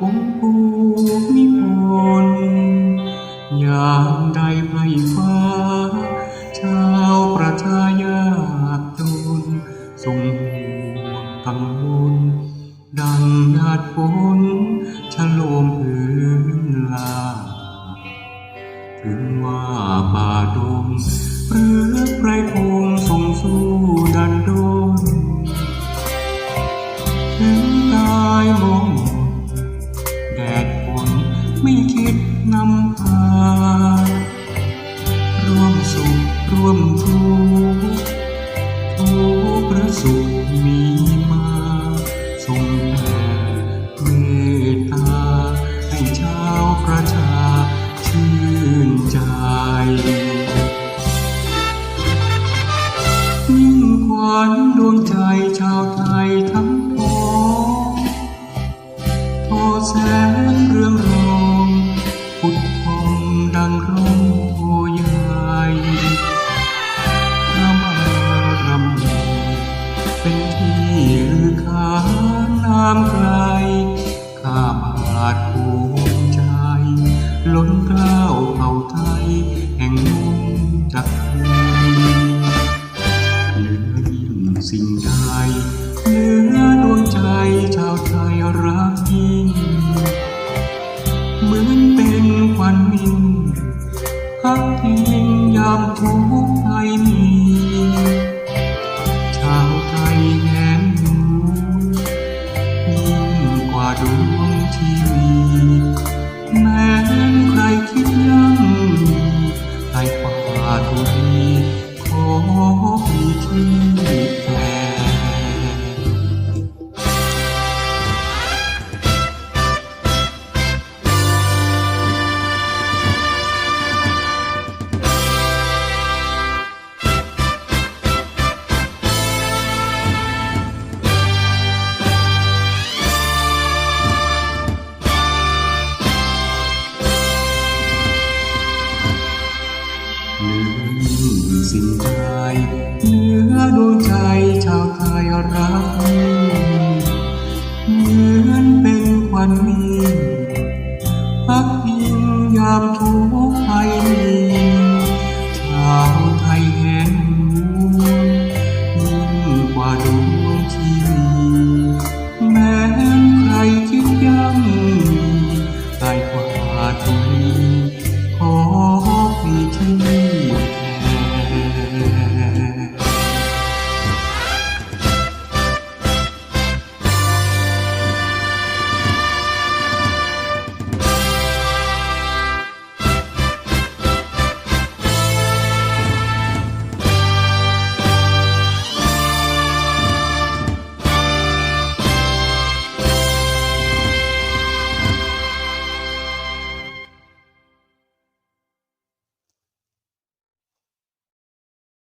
องค์ภูมิพลย่างใดภัยฟ้า ชาวประชายากจนทรงห่วงกังวลดังหยาดฝนชโลมพื้นลา ถึงว่าป่าดง แดดฝนไม่คิดนำพา ร่วมสุขร่วมทุกข์โอ้ข์ประสุขมีมาทรงแผ่เมตตา ให้ชาวประชาชื่นใจยิ่งขวัญดวงใจชาวไทยทั้ง แสงเรืองรองพุทธพองดังร้องโหยายพระมารำวงเป็นที่ลือขานนามไกล ข้าบาทภูมิใจล้นกล้าายเหนือดวงใจชาวไทยรักเหมือนเป็นควันมี